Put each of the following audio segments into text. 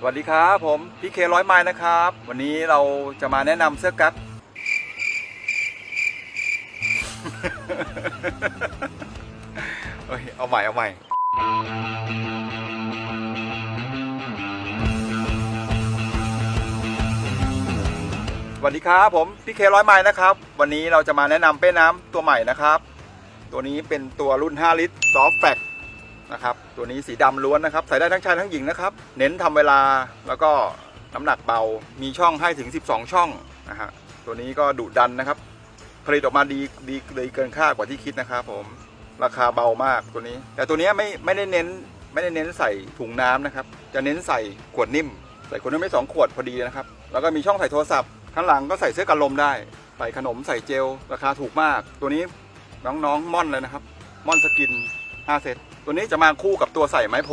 สวัสดีครับผมพี่เคร้อยไม้นะครับ วันนี้เราจะมาแนะนำเสื้อกั๊กเอ้ยเอาใหม่เอาใหม่สวัสดีครับผมพี่เคร้อยไม้นะครับ วันนี้เราจะมาแนะนำเป้น้ำตัวใหม่นะครับ ตัวนี้เป็นตัวรุ่น 5 ลิตรซอฟแฟก นะครับ ตัวนี้สีดำล้วนนะครับ ใส่ได้ทั้งชายทั้งหญิงนะครับ เน้นทำเวลาแล้วก็น้ำหนักเบา มีช่องให้ถึง 12 ช่องนะฮะ ตัวนี้ก็ดุดันนะครับ ผลิตออกมาดีดีเลยเกินคาดกว่าที่คิดนะครับผม ราคาเบามากตัวนี้ แต่ตัวนี้ไม่ไม่ได้เน้นไม่ได้เน้นใส่ถุงน้ำนะครับ จะเน้นใส่ขวดนิ่ม ใส่ขวดนิ่มไม่สองขวดพอดีนะครับ แล้วก็มีช่องใส่โทรศัพท์ข้างหลังก็ใส่เสื้อกันลมได้ ใส่ขนมใส่เจล ราคาถูกมาก ตัวนี้น้องๆม่อนเลยนะครับ ม่อนสกิน 5เซตตัวนี้จะมาคู่กับตัวใส่ไม้โพ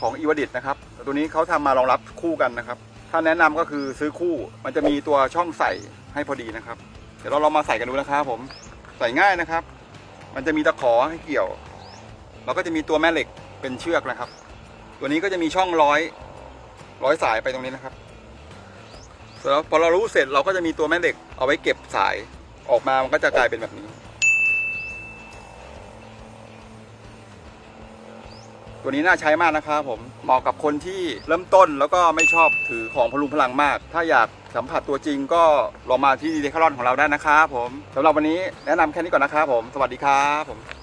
ของอีวดิตนะครับ ตัวนี้เขาทำมารองรับคู่กันนะครับ ถ้าแนะนำก็คือซื้อคู่มันจะมีตัวช่องใส่ให้พอดีนะครับ เดี๋ยวเราลองมาใส่กันดูนะครับผมใส่ง่ายนะครับ มันจะมีตะขอให้เกี่ยว เราก็จะมีตัวแม่เหล็กเป็นเชือกนะครับ ตัวนี้ก็จะมีช่องร้อยร้อยสายไปตรงนี้นะครับเสร็จแล้วพอเรารู้เสร็จเราก็จะมีตัวแม่เหล็กเอาไว้เก็บสายออกมามันก็จะกลายเป็นแบบนี้ ตัวนี้น่าใช้มากนะครับผมเหมาะกับคนที่เริ่มต้นแล้วก็ไม่ชอบถือของพลุงพลังมาก ถ้าอยากสัมผัสตัวจริงก็ลองมาที่ดีเดคารอนของเราได้นะครับผมสำหรับวันนี้แนะนำแค่นี้ก่อนนะครับผม สวัสดีครับผม